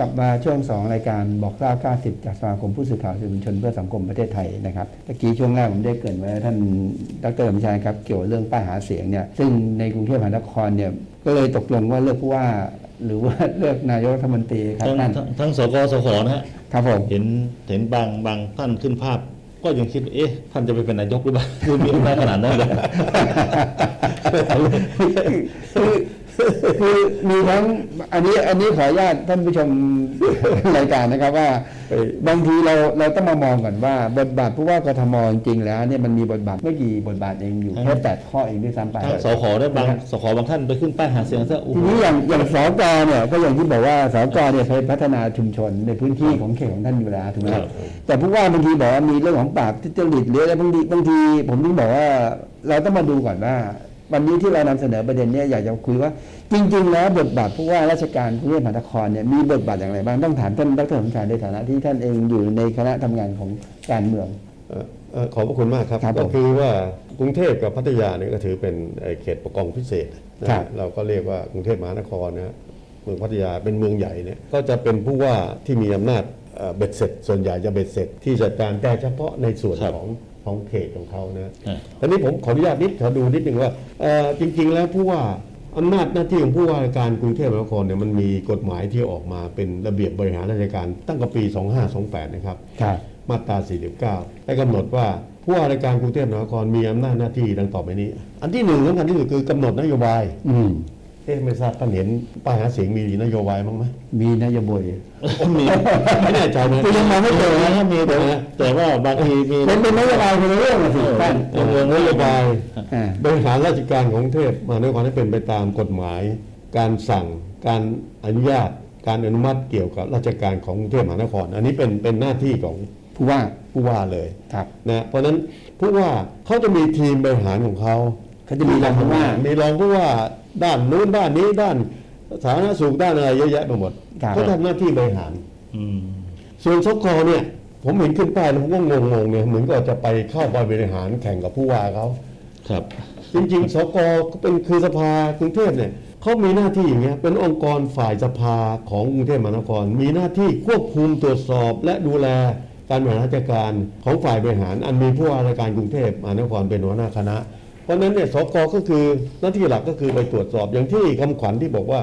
ครับกลับมาช่วง2รายการบอกเล่า90 จากสมาคมผู้สื่อข่าวสื่อมวลชนเพื่อสังคมประเทศไทยนะครับตะกี้ช่วงแรกผมได้เกรินไว้ท่านดรสมชายครับเกี่ยวกับเรื่องป้ายหาเสียงเนี่ยซึ่งในกรุงเทพมหานครเนี่ยก็เลยตกลงว่าเลือกผู้ว่า หรือว่าเลือกนายกรัฐมนตรีครับทั้งท่านทั้งทั้งสกสขนะฮะครับผมเห็นเห็นบางบางท่านขึ้นภาพ ก็ยังคิดว่าเอ๊ะท่านจะไปเป็นนายกหรือเปล่าคือมีอำนาจขนาดนั้นเลย คือคือมีทั้งอันนี้อันนี้ขออนุญาตท่านผู้ชมรายการนะครับว่าเอ้ยบางทีเราเราต้องมามองก่อนว่า บทบาทผู้ว่ากทมจริงๆแล้วเนี่ยมันมีบทบาทไม่กี่บทบาทเองอยู่แค่แปดข้อเองด้วยซ้ำไปทั้งสขได้บางสขบางท่านไปขึ้นป้ายหาเสียงซะโอ้ทีโหนี้อย่างอย่างสกเนี่ยก็อย่างที่บอกว่าสกเนี่ยเคยพัฒนาชุมชนในพื้นที่ของเขตของท่านอยู่แล้วถูกไหมครับแต่ผู้ว่าบางทีบอกว่ามีเรื่องของปราบทุจริตหรืออะไรบางทีบางทีผมถึงบอกว่าเราต้องมาดูก่อนว่า วันนี้ที่เรานำเสนอประเด็นเนี้อยากจะคุยว่าจริง ๆ แล้วบทบาทผู้ว่าราชการกรุงเทพมหานครเนี่ยมีบทบาทอย่างไรบ้างต้องถามท่านดรสมชายในฐานะที่ท่านเองอยู่ในคณะทำงานของการเมืองเอ่อเอ่อขอบพระคุณมากครับครับผมก็คือว่ากรุงเทพกับพัทยาเนี่ยก็ถือเป็นเอ่อเขตปกครองพิเศษนะครับเราก็เรียกว่ากรุงเทพมหานครนะฮะเมืองพัทยาเป็นเมืองใหญ่เนี่ยก็จะเป็นผู้ว่าที่มีอำนาจเอ่อเบ็ดเสร็จ ส่วนใหญ่จะเบ็ดเสร็จ ที่จัดการแต่เฉพาะในส่วนของ ของเขตของเขานะอะทีนี้ผมขออนุญาตนิดขอดูนิดหนึ่งว่าเอ่อจริง ๆ แล้วผู้ว่าอำนาจหน้าที่ของผู้ว่าราชการกรุงเทพมหานครเนี่ยมันมีกฎหมายที่ออกมาเป็นระเบียบบริหารราชการตั้งแต่ปี 2528 นะครับครับ มาตรา 49 ได้กำหนดว่าผู้ว่าราชการกรุงเทพมหานครมีอำนาจหน้าที่ดังต่อไปนี้ อันที่หนึ่งสำคัญที่สุดคือกำหนดนโยบายอืม เอ๊ะไม่ทราบท่านเห็นป้ายหาเสียงมีนโยบายบ้างไหมมีนโยบายมีไม่แน่ใจนะคือยังมองไม่เจอมีนะมีแต่แต่ว่าบางทีมีเป็นเป็นนโยบายคนละเรื่องนะสิท่านกำหนดนโยบายอ่าบริหารราชการของกรุงเทพมหานครให้เป็นไปตามกฎหมาย การสั่งการอนุญาต การอนุมัติเกี่ยวกับราชการของกรุงเทพมหานคร อันนี้เป็นเป็นหน้าที่ของผู้ว่าผู้ว่าเลยครับนะเพราะฉะนั้นผู้ว่าเขาจะมีทีมบริหารของเขา เขาจะมีรองผู้ว่า มีรองผู้ว่าด้านนู้นด้านนี้ด้านสาธารณสุขด้านอะไรเยอะแยะไปหมดครับ เขาทำหน้าที่บริหาร อืม ส่วนสกเนี่ย ผมเห็นขึ้นป้ายแล้วผมก็งงๆเนี่ยเหมือนก็จะไปเข้าไปบริหารแข่งกับผู้ว่าเขา ครับ จริงๆ สกก็เป็นคือสภากรุงเทพเนี่ยเขามีหน้าที่อย่างเงี้ยเป็นองค์กรฝ่ายสภาของกรุงเทพมหานคร มีหน้าที่ควบคุมตรวจสอบ และดูแลการบริหารราชการของฝ่ายบริหาร อันมีผู้ว่าราชการกรุงเทพมหานครเป็นหัวหน้าคณะ เพราะฉะนั้นเนี่ยสกก็คือหน้าที่หลักก็คือไปตรวจสอบอย่างที่คำขวัญที่บอกว่า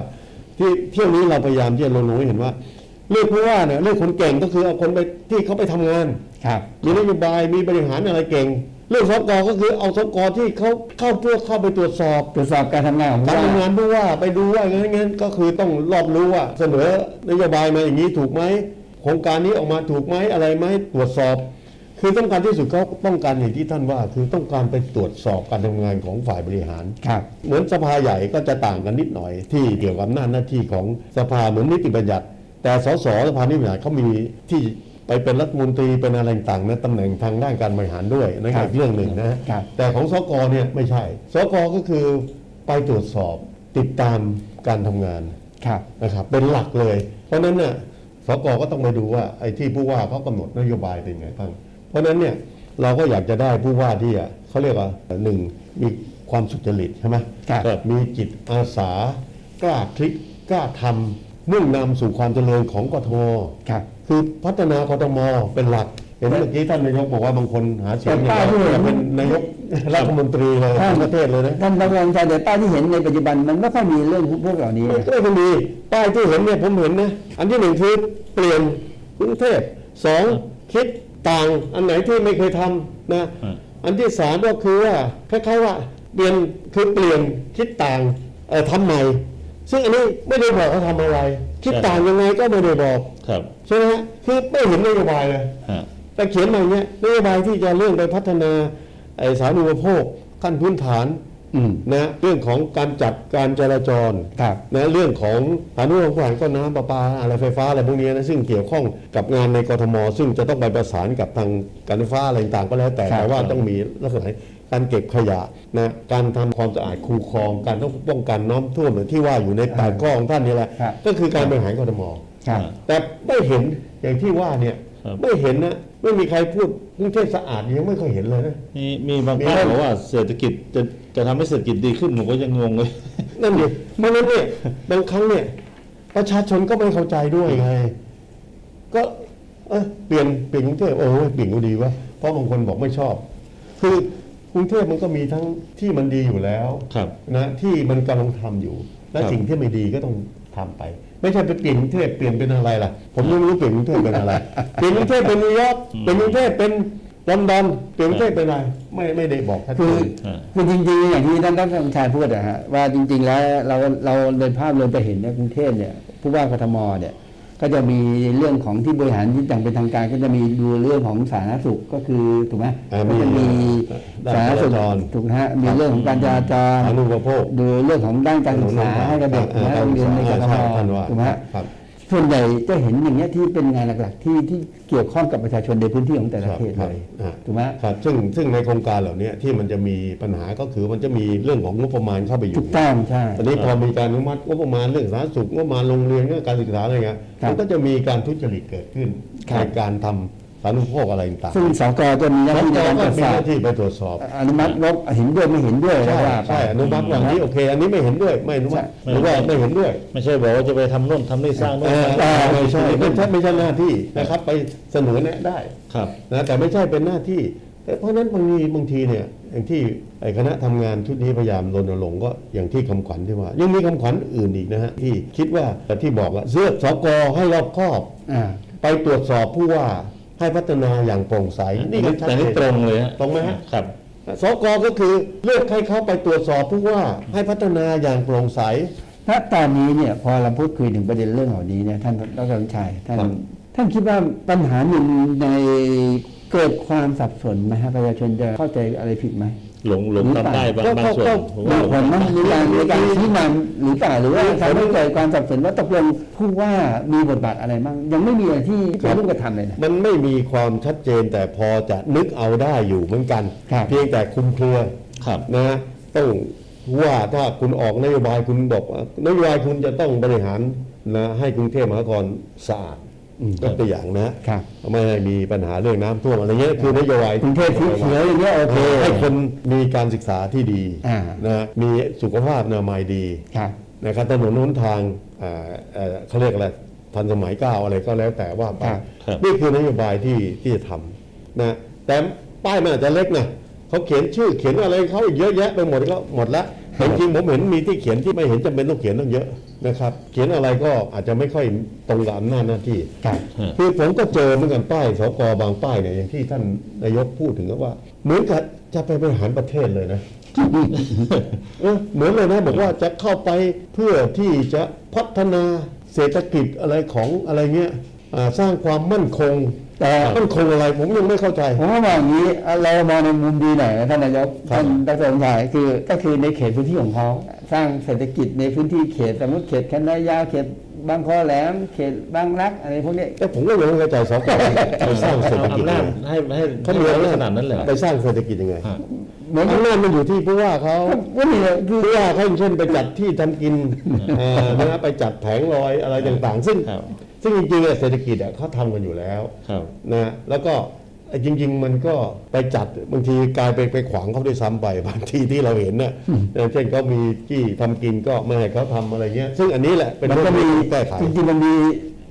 ที่เที่ยวนี้เราพยายามที่จะลงให้เห็นว่าเลือกผู้ว่าเนี่ยเลือกคนเก่งก็คือเอาคนไปที่เขาไปทำงานครับมีนโยบายมีบริหารอะไรเก่ง เรื่องสกก็คือเอาสกที่เขาเข้าเพื่อเข้าไปตรวจสอบตรวจสอบการทำงานของการผู้ว่าทำงานผู้ว่าไปดูว่างั้นงั้นก็คือต้องรอบรู้ว่าเสนอนโยบายมาอย่างนี้ถูกไหมโครงการนี้ออกมาถูกไหมอะไรไหมตรวจสอบ คือต้องการที่สุดเขาต้องการอย่างที่ท่านว่า คือต้องการไปตรวจสอบการทำงานของฝ่ายบริหาร ครับ เหมือนสภาใหญ่ก็จะต่างกันนิดหน่อย ที่เกี่ยวกับอำนาจหน้าที่ของสภาเหมือนนิติบัญญัติ แต่สสสภานิติบัญญัติเขามีที่ไปเป็นรัฐมนตรีเป็นอะไรต่างๆนะตำแหน่งทางด้านการบริหารด้วยนั่นครัก็บอีกเรื่องหนึ่งนะครับแต่ของสกเนี่ยไม่ใช่ สกก็คือไปตรวจสอบติดตามการทำงานครับนะครับเป็นหลักเลย เพราะฉะนั้นเนี่ยสกก็ต้องไปดูว่าไอ้ที่ผู้ว่าเขากำหนดนโยบายเป็นไงบ้าง เพราะฉะนั้นเนี่ยเราก็อยากจะได้ผู้ว่าที่อะเขาเรียกว่าหนึ่งมีความสุจริตใช่ไหมครับครับมีจิตอาสากล้าคลิกกล้าทำมุ่งนำสู่ความเจริญของกทมครับคือพัฒนากทมเป็นหลักเห็นเมื่อกี้ท่านนายกบอกว่าบางคนหาเสียงแต่ป้ายที่เห็นจะเป็นนายกรัฐมนตรีเลยทั้งประเทศเลยนะท่านดำรงชัยแต่ป้ายที่เห็นในปัจจุบันมันไม่ค่อยมีเรื่องพวกเหล่านี้ไม่นะก็มีป้ายที่เห็นเนี่ยผมเห็นนะอันที่หนึ่งคือเปลี่ยนกรุงเทพสองคิด ต่าง อันไหนที่ไม่เคยทำนะอืมอันที่สามก็คือว่าคล้ายๆว่าเปลี่ยนคือเปลี่ยนคิดต่างเอ่อทำใหม่ ซึ่งอันนี้ไม่ได้บอกเขาทำอะไร คิดต่างยังไงก็ไม่ได้บอกครับใช่ไหมฮะคือไม่เห็นนโยบายเลยฮะแต่เขียนมาอย่างเงี้ยนโยบายที่จะเรื่องไปพัฒนาไอ้สาธารณูปโภคขั้นพื้นฐานอืม นะเรื่องของการจัดการจราจรครับนะเรื่องของสาธารณูปโภคก็น้ำประปาอะไรไฟฟ้าอะไรพวกนี้นะซึ่งเกี่ยวข้องกับงานในกทม ซึ่งจะต้องไปประสานกับทางการไฟฟ้าอะไรต่างๆก็แล้วแต่ครับแต่ว่าต้องมีลักษณะการเก็บขยะนะการทำความสะอาดคูคลอง การต้องป้องกันน้ำท่วมเหมือนที่ว่าอยู่ในแปดข้อของท่านนี่แหละครับก็คือการบริหารกทมครับแต่ไม่เห็นอย่างที่ว่าเนี่ย ครับ ไม่เห็นนะไม่มีใครพูดกรุงเทพสะอาดยังไม่เคยเห็นเลยนะ มีมีบางมีท่านท่านบอกว่าเศรษฐกิจจะจะทำให้เศรษฐกิจดีขึ้นผมก็ยังงงเลย นั่นดิเพราะฉะนั้นเนี่ยบางครั้งเนี่ย ประชาชนก็ไม่เข้าใจด้วยไง ก็เออเปลี่ยนเปลี่ยนกรุงเทพโอ้ยเปลี่ยนก็ดีวะเพราะบางคนบอกไม่ชอบ คือกรุงเทพมันก็มีทั้งที่มันดีอยู่แล้วครับนะที่มันกำลังทำอยู่ และครับ สิ่งที่ไม่ดีก็ต้องทำไป ไม่ใช่ไปเปลี่ยนกรุงเทพเปลี่ยนเป็นอะไรล่ะ ผมยังไม่รู้เปลี่ยนกรุงเทพเป็นอะไร เปลี่ยนกรุงเทพเป็นนิวยอร์กเปลี่ยนกรุงเทพเป็นลอนดอนเปลี่ยนกรุงเทพเป็นอะไร ไม่ไม่ได้บอกชัดเจคือนอ่าคือจริงๆอย่างที่ท่านดรสมชายพูดอะฮะว่าจริง ๆ แล้วเราเราโดยภาพรวมจะเห็นในกรุงเทพเนี่ยผู้ว่ากทมเนี่ย ก็จะมีเรื่องของที่บริหารที่อย่างเป็นทางการ ก็จะมีดูเรื่องของสาธารณสุขก็คือถูกไหมอ่าก็จะมีด้านสาธารณสุขจราจรถูกนะฮะมีเรื่องของการจราจรอนุปโภคดูเรื่องของด้านการศึกษาให้กับเด็กอ่านะการโรงเรียนในกศึทกมษาท่านว่าถูกไหมฮะครับ ส่วนใหญ่จะเห็นอย่างเงี้ยที่เป็นงานหลักๆที่ที่เกี่ยวข้องกับประชาชนในพื้นที่ของแต่ละเขตคเลรับยอ่าถูกไหมครับซึ่งซึ่งในโครงการเหล่านี้ที่มันจะมีปัญหาก็คือมันจะมีเรื่องของงบประมาณเข้าไปอถูยู่กต้องใช่ตอนนี้พอมีการอนุมัติงบประมาณเรื่องสาธารณสุขงบประมาณโรงเรียนเรื่องการศึกษาอะไรเงี้ยครับมันก็จะมีการทุจริตเกิดขึ้นครับในการทำ สาธารณูปโภคอะไรต่างๆซึ่งสกจะมีหน้าแล้วที่ในก็การตรวจมีสหอบน้าที่ไปตรวจสอบ อนุมัติงบเห็นด้วยไม่เห็นด้วยใช่ว่าไปใช่อนุมัติว่าอันนี้โอเค อันนี้ไม่เห็นด้วยไม่อนุมัติใช่หรือว่าไม่เห็นด้วย ไม่ใช่บอกว่าจะไปทำโน่นทำนี่สร้างโน่นเออสร้างเอนี่อไม่ใช่ไม่ใช่ไม่ใช่หน้าที่นะครับ ไปเสนอแนะได้ครับนะแต่ไม่ใช่เป็นหน้าที่ แต่เพราะฉะนั้นบางทีบางทีเนี่ยอย่างที่ไอ้คณะทำงานชุดนี้พยายามรณรงค์ก็อย่างที่คำขวัญที่ว่า ยังมีคำขวัญอื่นอีกนะฮะที่คิดว่าแต่ที่บอกว่าเสื้อสกให้รอบคอบอ่าไปตรวจสอบผู้ว่า ให้พัฒนาอย่างโปร่งใสนี่ก็ชัดแต่เจนี่นตรงเลยฮะตรงไหมฮะครับ สกก็คือเลือกให้เขาไปตรวจสอบผู้ว่าให้พัฒนาอย่างโปร่งใสถ้าตอนนี้เนี่ยพอเราพูดคุยถึงประเด็นเรื่องเหล่านี้เนี่ยท่านดรสมชัยท่านครับ ท่านคิดว่าปัญหาหนึ่งในเกิดความสับสนไหมฮะประชาชนจะเข้าใจอะไรผิดไหม หลงหลงทำได้บางก็บางส่วนก็ผมมีว่าหลงผลไหมในการในการชี้นำหรือเปล่าหรือว่าทำให้เกิดความสับสนว่าตกลงผู้ว่ามีบทบาทอะไรบ้างยังไม่มีอะไรที่เป็นรูปธรรมเลยนะมันไม่มีความชัดเจนแต่พอจะนึกเอาได้อยู่เหมือนกันครับเพียงแต่คลุมเครือครับนะต้องว่าถ้าคุณออกนโยบายคุณบอกว่านโยบายคุณจะต้องบริหารนะให้กรุงเทพมหานครสะอาด ยกตัวอย่างนะครับ ไม่ให้มีปัญหาเรื่องน้ำท่วมอะไรเงี้ยคือนโยบายกรุงเทพสีเขียวอย่างเงี้ยโอเค ให้คนมีการศึกษาที่ดีอ่านะมีสุขภาพอนามัยดี ครับ นะครับถนนหนทางอ่าเอ่อเขาเรียกอะไรทันสมัยก้าวอะไรก็แล้วแต่ว่าไปครับ ครับนี่คือนโยบายที่ที่จะทำนะแต่ป้ายมันอาจจะเล็กนะเขาเขียนชื่อเขียนอะไรเขาอีกเยอะแยะไปหมดก็หมดละ แต่จริงๆผมเห็นมีที่เขียนที่ไม่เห็นจำเป็นต้องเขียนต้องเยอะนะครับ เขียนอะไรก็อาจจะไม่ค่อยตรงกับอำนาจหน้าที่ครับคือผมก็เจอเหมือนกันป้ายสกบางป้ายเนี่ยอย่างที่ท่านนายกพูดถึงว่า เหมือนกับจะไปบริหารประเทศเลยนะเออเหมือนเลยนะบอกว่าจะเข้าไปเพื่อที่จะพัฒนาเศรษฐกิจอะไรของอะไรเงี้ยอ่า สร้างความมั่นคง แต่มั่นคงอะไรผมยังไม่เข้าใจ ผมว่ามองอย่างนี้เรามองในมุมดีหน่อยนะท่านนายกครับท่านดรสมชายคือก็คือในเขตพื้นที่ของเขาสร้างเศรษฐกิจในพื้นที่เขตสมมติเขตคันนายาวเขตบางคอแหลมเขตบางรักอะไรพวกนี้แต่ผมก็ยังไม่เข้าใจสกไปสร้างเศรษฐกิจอำนายัจงไงให้ให้เขามีอำนาจขนาดนั้นเลยเหรอไปสร้างเศรษฐกิจยังไงฮะเหมือนอำนาจมันอยู่ที่ผู้ว่าเขาว่านี่เลยคือผู้ว่าเขาอย่างเช่นไปจัดที่ทำกินเอ่อนะไปจัดแผงลอยอะไรต่างๆ ซึ่งครับ ซึ่งจริงๆอะเศรษฐกิจอะเขาทำกันอยู่แล้วครับ นะแล้วก็ไอ้จริง ๆ มันก็ไปจัดบางทีกลายไปไปขวางเขาด้วยซ้ำไปบางทีที่เราเห็นน่ะอย่างเช่นเขามีที่ทำกินก็ไม่ให้เขาทำอะไรเงี้ย ซึ่งอันนี้แหละเป็นมันเรื่ก็องมีที่แก้ไข จริงๆมันมี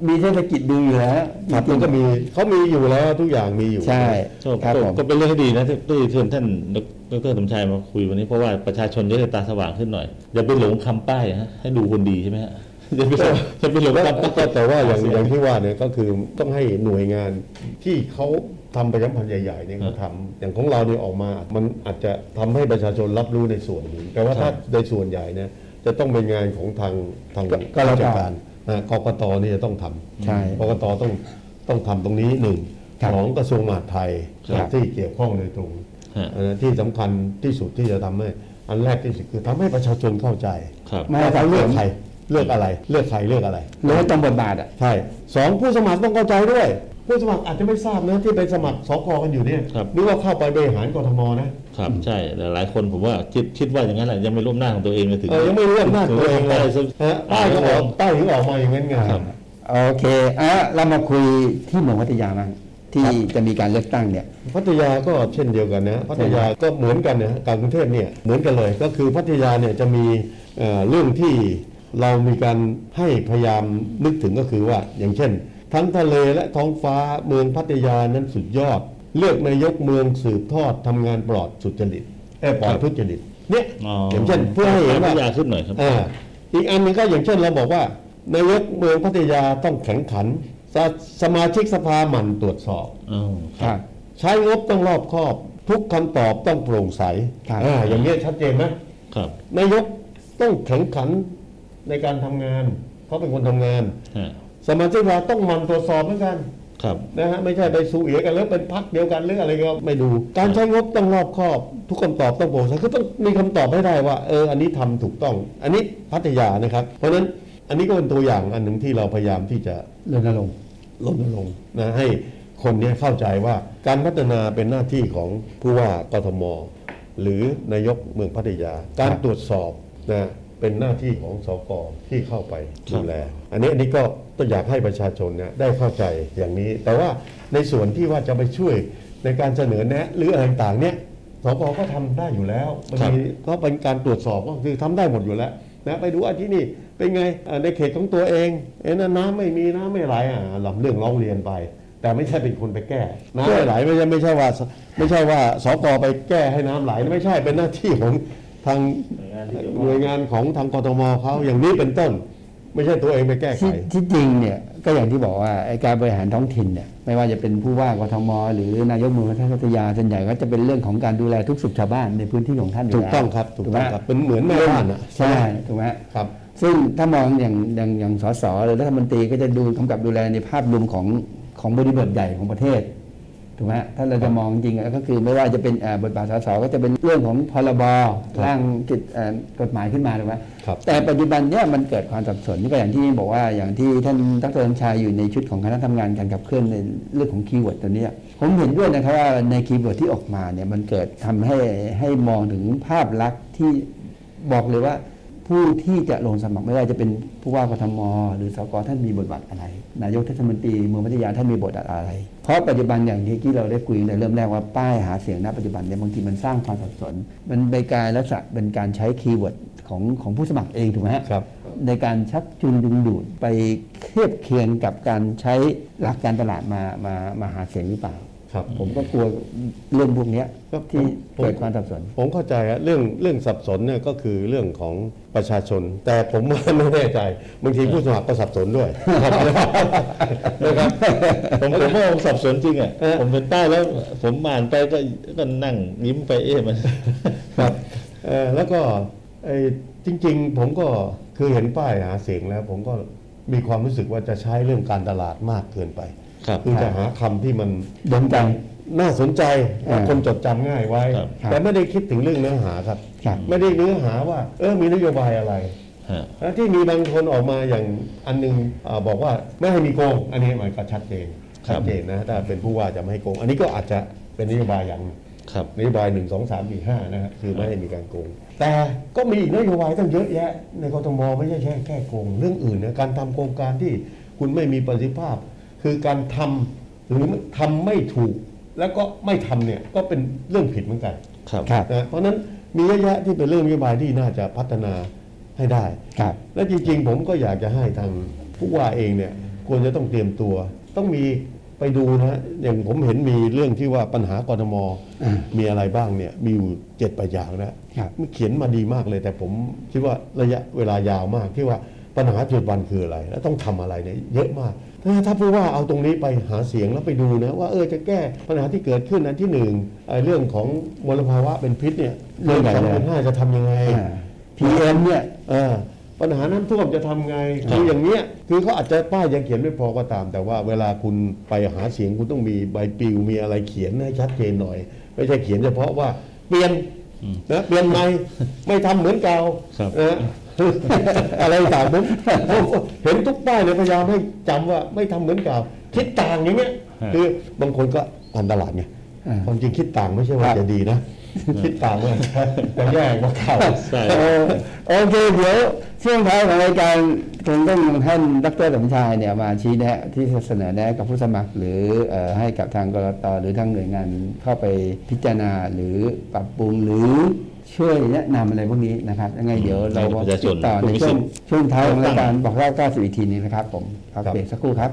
มีเศรษฐกิจดีอยู่แล้วครับจริมันงๆก็มีเขามีอยู่แล้วทุกอย่างมีอยู่ ใช่ก็ครับก็ผม ก็เป็นเรื่องที่ดีนะที่ที่เชิญท่านดรสมชายมาคุยวันนี้เพราะว่าประชาชนจะได้ตาสว่างขึ้นหน่อย อย่าไปหลงคำป้ายฮะให้ดูคนดีใช่ไหมฮะ อย่าไปอย่าไปหลงแล้วคำป้ายก็แต่ว่าอย่างอย่างที่ว่าเนี่ยก็คือต้องให้หน่วยงานที่เขาทำประชาสัมพันธ์ใหญ่ๆเนี่ยเขาทำอย่างของเราเนี่ยออกมามันอาจจะทำให้ประชาชนรับรู้ในส่วนหนึ่งแต่ว่าถ้าในส่วนใหญ่เนี่ยจะต้องเป็นงานของทางทางกรกตราชการนะกกตนี่จะต้องทำใช่กกตต้องต้องทำตรงนี้หนึ่งครับของกระทรวงมหาดไทยครับที่เกี่ยวข้องโดยตรงฮะอันนั้นที่สำคัญที่สุดที่จะทำให้อันแรกที่สุดคือทำให้ประชาชนเข้าใจครับไม่ว่าสับเขาสเลือกนใคร เลือกอะไรเลือกใครเลือกอะไรรู้ว่าตรงบทบาทอะใช่สองผู้สมัครต้องเข้าใจด้วย ผู้สมัครอาจจะไม่ทราบนะที่ไปสมัครสกกันอยู่เนี่ยครับนึกว่าเข้าไปบริหารกทมนะครับใช่แต่หลายคนผมว่าคิดคิดว่าอย่างนั้นแหละยังไม่รู้อำนาจของตัวเองเลยถึงเออยังไม่รู้อำนาจตัวเองเลยถึฮะป้ายก็ออกป้ายถึงออกมาอย่างนั้นไงครับโอเคอะเรามาคุยที่เมืองพัทยาบ้างที่จะมีการเลือกตั้งเนี่ย พัทยาก็เช่นเดียวกันนะพัทยาก็เหมือนกันนะกับกรุงเทพเนี่ยเหมือนกันเลย ก็คือพัทยาเนี่ยจะมีเอ่อเรื่องที่ เรามีการให้พยายามนึกถึงก็คือว่า อย่างเช่น ทั้งทะเลและท้องฟ้าเมืองพัทยานั้นสุดยอด เลือกนายกเมืองสืบทอดทำงานปลอดสุจริตเอ้ยปลอดทุจริตเนี่ยอย่างเช่นเพื่อให้เห็นว่าพัทยาขึ้นหน่อยครับอ่าอีกอันหนึงก็อย่างเช่นเราบอกว่านายกเมืองพัทยาต้องแข็งขันสสมาชิกสภาหมั่นตรวจสอบอ๋อครับใช้งบต้องรอบคอบ ทุกคำตอบต้องโปร่งใสครับอ่าอย่างนี้ยชัดเจนไหมครับนายกต้องแข็งขัน ในการทำงานเขาเป็นคนทำงาน ฮะสมาชิกสภาต้องหมั่นตรวจสอบเหมือนกันครับนะฮะไม่ใช่ไปสูเอียกันแล้วเป็นพักเดียวกันหรืออะไรก็ไม่ดู การใช้งบต้องรอบคอบ ทุกคำตอบต้องโปร่งใสคือต้องมีคำตอบให้ได้ว่าเอออันนี้ทำถูกต้อง อันนี้พัทยานะครับ เพราะฉะนั้นอันนี้ก็เป็นตัวอย่างอันหนึ่งที่เราพยายามที่จะ รณรงค์ รณรงค์นะให้คนเนี้เข้าใจว่าการพัฒนาเป็นหน้าที่ของผู้ว่ากทม หรือนายกเมืองพัทยา การตรวจสอบนะ เป็นหน้าที่ของสกที่เข้าไปดูแล อันนี้อันนี้ก็ต้องอยากให้ประชาชนเนี่ยได้เข้าใจอย่างนี้ แต่ว่าในส่วนที่ว่าจะไปช่วยในการเสนอแนะหรืออะไรต่างๆเนี่ยสกก็ทำได้อยู่แล้วบางทีก็เป็นการตรวจสอบก็คือทำได้หมดอยู่แล้วนะไปดูว่าที่นี่เป็นไงเอ่อในเขตของตัวเองเอ้นะน้ำไม่มีน้ำไม่ไหลอะลำเรื่องร้องเรียนไป แต่ไม่ใช่เป็นคนไปแก้น้ำไม่ไหลไม่ใช่ไม่ใช่ว่า ไม่ใช่ว่าสกไปแก้ให้น้ำไหลไม่ใช่เป็นหน้าที่ของทาง หน่วยงานของทางกทมเขาอย่างนี้เป็นต้น ไม่ใช่ตัวเองไปแก้ไข ที่ที่จริงเนี่ยก็อย่างที่บอกว่าไอ้การบริหารท้องถิ่นเนี่ยไม่ว่าจะเป็นผู้ว่ากทม หรือนายกเมืองพัทยาส่วนใหญ่ก็จะเป็นเรื่องของการดูแลทุกสุขชาวบ้านในพื้นที่ของท่านยู่ถูกต้องแล้วครับถูกไหมต้องครับเป็นเหมือนแม่บ้านอะใช่ ถูกไหมครับ ซึ่งถ้ามองอย่างอย่างอย่างสสหรือรัฐมนตรีก็จะดูกำกับดูแลในภาพรวมของของบริบทใหญ่ของประเทศ ถูกไหมถ้าเราจะมองจริงๆก็คือไม่ว่าจะเป็นอ่าบทบาทสสก็จะเป็นเรื่องของพรบร่างกิจเอ่อกฎหมายขึ้นมาถูกไหมครับแต่ปัจจุบันเนี่ยมันเกิดความสับสนนี่ก็อย่างที่บอกว่าอย่างที่ท่านดรสมชายอยู่ในชุดของคณะทำงานการขับเคลื่อนในเรื่องของคีย์เวิร์ดตัวเนี้ยผมเห็นด้วยนะครับว่าในคีย์เวิร์ดที่ออกมาเนี่ยมันเกิดทำให้ให้มองถึงภาพลักษณ์ที่บอกเลยว่า ผู้ที่จะลงสมัครไม่ว่าจะเป็นผู้ว่ากทม หรือสกท่านมีบทบาทอะไร นายกเทศมนตรีเมืองพัทยาท่านมีบทบาทอะไร เพราะปัจจุบันอย่างที่เราได้คุยในเริ่มแรกว่าป้ายหาเสียงณปัจจุบันเนี่ยบางทีมันสร้างความสับสน มันเป็นการลักษณะเป็นการใช้คีย์เวิร์ดของของผู้สมัครเองถูกไหมฮะครับ ในการชักจูงดึงดูดไปเทียบเคียงกับการใช้หลักการตลาดมามามาหาเสียงหรือเปล่า ครับ ผมก็กลัวเรื่องพวกเนี้ยครับที่ผมเกิดความสับสน ผมเข้าใจอะเรื่องเรื่องสับสนเนี่ยก็คือเรื่องของประชาชน แต่ผมว่าไม่แน่ใจบางทีผู้สมัครก็สับสนด้วยนะครับผมผมว่าผมสับสนจริงอะเออผมเป็นใต้แล้วผมอ่านไปก็ก็นั่งยิ้มไปเอ๊ะมันครับเอ่อแล้วก็ไอ้จริง ๆ ผมก็คือเห็นป้ายหาเสียงแล้ว ผมก็มีความรู้สึกว่าจะใช้เรื่องการตลาดมากเกินไป ครับคือจะหาคำที่มันโดนใจ น่าสนใจอ่าคนจดจำง่ายไว้ ครับครับแต่ไม่ได้คิดถึงเรื่องเนื้อหาครับ ครับ ไม่ได้เนื้อหาว่า เออมีนโยบายอะไรฮะแล้วที่มีบางคนออกมาอย่างอันหนึงอาบอกว่าไม่ให้มีโกง อันนี้มันก็ชัดเจนครับ ชัดเจนนะถ้าเป็นผู้ว่าจะไม่ให้โกง อันนี้ก็อาจจะเป็นนโยบายอย่างหนึ่งครับ นโยบายหนึ่งสองสามสี่ห้านะฮะคือไม่ให้มีการโกง แต่ก็มีอีกนโยบายตั้งเยอะแยะ ในกทมไม่ใช่แค่แค่โกง เรื่องอื่นเนี่ยการทำโครงการที่คุณไม่มีประสิทธิภาพ คือการทำหรือทำไม่ถูก แล้วก็ไม่ทำเนี่ยก็เป็นเรื่องผิดเหมือนกันครับครับ นะเพราะฉะนั้นมีเยอะแยะที่เป็นเรื่องนโยบายที่น่าจะพัฒนาให้ได้ ครับ และจริงๆ ผมก็อยากจะให้ทางผู้ว่าเองเนี่ยควรจะต้องเตรียมตัว ต้องมีไปดูนะอย่างผมเห็นมีเรื่องที่ว่าปัญหากรทมอ่ามีอะไรบ้างเนี่ยมีอยู่เจ็ดประอย่างนะครับ มันเขียนมาดีมากเลย แต่ผมคิดว่าระยะเวลายาวมากที่ว่าปัญหาจุดวันคืออะไร และต้องทำอะไรเนี่ยเยอะมาก ถ้าถ้าผู้ว่าเอาตรงนี้ไปหาเสียงแล้วไปดูนะว่าเออจะแก้ปัญหาที่เกิดขึ้นอันที่หนึ่งไอ้เรื่องของมลภาวะเป็นพิษเนี่ยเรื่องใหญ่สองเลยพันห้าจะทำยังไงพีเอ็มเนี่ยเออปัญหาน้ำท่วมจะทำไงคืออย่างเนี้ยคือเขาอาจจะป้ายยังเขียนไม่พอก็ตาม แต่ว่าเวลาคุณไปหาเสียงคุณต้องมีใบปลิวมีอะไรเขียนให้ชัดเจนหน่อย ไม่ใช่เขียนเฉพาะว่าเปลี่ยน นะเปลี่ยนใหม่ไม่ทำเหมือนเก่าครับนะอะไรต่างผมผมเห็นทุกป้ายเลยพยายามให้จำว่าไม่ทำเหมือนเก่าคิดต่างอย่างเงี้ยฮะคือบางคนก็การตลาดไงอ่าความจริงคิดต่างไม่ใช่ว่าจะดีนะ คิดต่างว่าจะแย่กว่าเก่าใช่เออโอเคเดี๋ยวช่วงท้ายของรายการคงต้องท่านดรสมชายเนี่ยมาชี้แนะที่จะเสนอแนะกับผู้สมัคร หรือเอ่อให้กับทางกรตหรือทางหน่วยงานเข้าไปพิจารณาหรือปรับปรุงหรือช่วยแนะนำอะไรพวกนี้นะครับยังไงเดี๋ยวเราให้ประชาชตินดต่อผู้ในมีช่วสิงทธิ์ช่วงท้ายของเลืราอกยตั้งการบอกเล่า90อีกทีนึงนะครับผมครับครับเบรกสักครู่ครับ